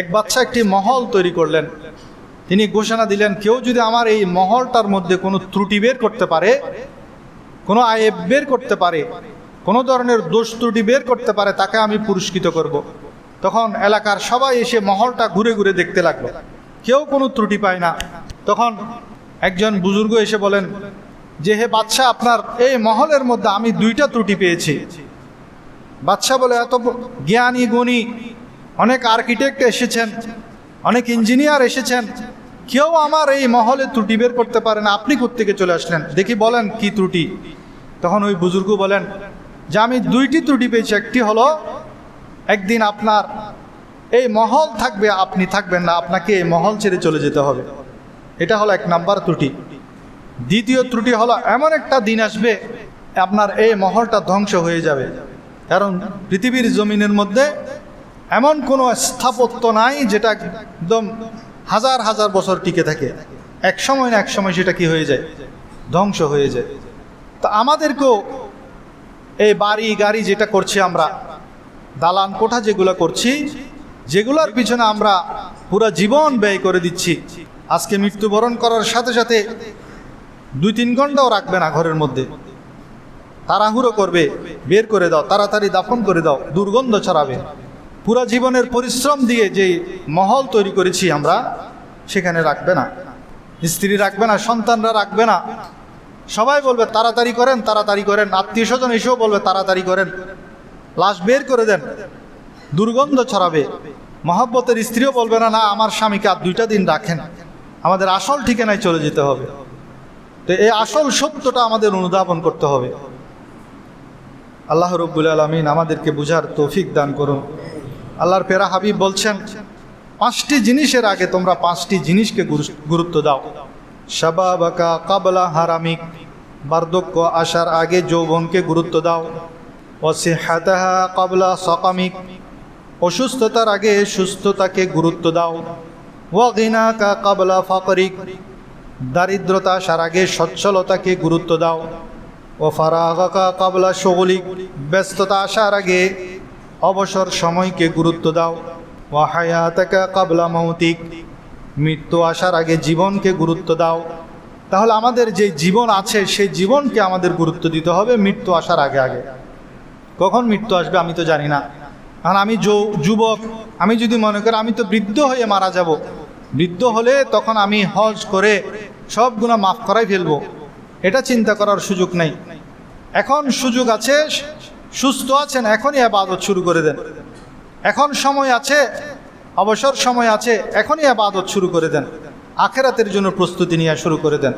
এক বাচ্চা একটি মহল তৈরি করলেন। তিনি ঘোষণা দিলেন, কেউ যদি আমার এই মহলটার মধ্যে কোনো ত্রুটি বের করতে পারে, কোনো আয়েব বের করতে পারে, কোনো ধরনের দোষ ত্রুটি বের করতে পারে, তাকে আমি পুরস্কৃত করব। তখন এলাকার সবাই এসে মহলটা ঘুরে ঘুরে দেখতে লাগল। কেউ কোনো ত্রুটি পায় না। তখন একজন বুজুর্গ এসে বলেন, যে হে বাচ্চা, আপনার এই মহলের মধ্যে আমি দুইটা ত্রুটি পেয়েছি। বাচ্চা বলে, এত জ্ঞানী, গুণী অনেক আর্কিটেক্ট এসেছেন, অনেক ইঞ্জিনিয়ার এসেছেন। কেউ আমার এই মহলে ত্রুটি বের করতে পারে না। আপনি কোত্থেকে চলে আসলেন? দেখি বলেন কি ত্রুটি। তখন ওই বুজুর্গ বলেন, যে আমি দুইটি ত্রুটি পেয়েছি। একটি হলো, একদিন আপনার এই মহল থাকবে, আপনি থাকবেন না। আপনাকে এই মহল ছেড়ে চলে যেতে হবে। এটা হলো এক নাম্বার ত্রুটি। দ্বিতীয় ত্রুটি হলো, এমন একটা দিন আসবে, আপনার এই মহলটা ধ্বংস হয়ে যাবে। কারণ পৃথিবীর জমিনের মধ্যে এমন কোনো স্থাপত্য নাই যেটা একদম হাজার হাজার বছর টিকে থাকে। এক সময় না এক সময় সেটা কি হয়ে যায়? ধ্বংস হয়ে যায়। তা আমাদেরকেও এই বাড়ি গাড়ি যেটা করছি আমরা, দালান কোঠা যেগুলো করছি, যেগুলোর পিছনে আমরা পুরো জীবন ব্যয় করে দিচ্ছি। আজকে মৃত্যুবরণ করার সাথে সাথে দুই তিন ঘন্টাও রাখবে না ঘরের মধ্যে। তাড়াহুড়ো করবে, বের করে দাও, তাড়াতাড়ি দাফন করে দাও, দুর্গন্ধ ছড়াবে। পুরা জীবনের পরিশ্রম দিয়ে যে মহল তৈরি করেছি আমরা, সেখানে রাখবে না। স্ত্রী রাখবে না, সন্তানরা রাখবে না। সবাই বলবে, তাড়াতাড়ি করেন তাড়াতাড়ি করেন। আত্মীয় স্বজন এসেও বলবে, তাড়াতাড়ি করেন। লাশ বের করে দেন, দুর্গন্ধ ছড়াবে। মহব্বতের স্ত্রীও বলবে, না না, আমার স্বামীকে আর দুইটা দিন রাখেন। আমাদের আসল ঠিকানায় চলে যেতে হবে। তো এই আসল সত্যটা আমাদের অনুধাবন করতে হবে। আল্লাহ রব্বুল আলমিন আমাদেরকে বুঝার তৌফিক দান করুন। আল্লাহর পেরা হাবিব বলছেন, পাঁচটি জিনিসের আগে তোমরা পাঁচটি জিনিসকে গুরুত্ব দাও। শাবাবাকা কাবলা হারামিক, বার্ধক্য আসার আগে যৌবনকে গুরুত্ব দাও। অসিহাতাহা কাবলা সকামিক, অসুস্থতার আগে সুস্থতাকে গুরুত্ব দাও। ওয়াগিনাকা কাবলা ফাকরিক, দারিদ্রতা আসার আগে সচ্ছলতাকে গুরুত্ব দাও। ও ফারাগাকা কাবলা সগলিক, ব্যস্ততা আসার আগে অবসর সময়কে গুরুত্ব দাও। ও হায়াতাকা কাবলা মৌতিক। মৃত্যু আসার আগে জীবনকে গুরুত্ব দাও। তাহলে আমাদের যে জীবন আছে, সেই জীবনকে আমাদের গুরুত্ব দিতে হবে মৃত্যু আসার আগে আগে। কখন মৃত্যু আসবে আমি তো জানি না। কারণ আমি যুবক, আমি যদি মনে করি আমি তো বৃদ্ধ হয়ে মারা যাব, বৃদ্ধ হলে তখন আমি হজ করে সব গুণা মাফ করাই ফেলব। এটা চিন্তা করার সুযোগ নেই। এখন সুযোগ আছে সুস্থ আছেন, এখনই আবাদত শুরু করে দেন। এখন সময় আছে, অবসর সময় আছে, এখনই আবাদত শুরু করে দেন। আখেরাতের জন্য প্রস্তুতি নেওয়া শুরু করে দেন।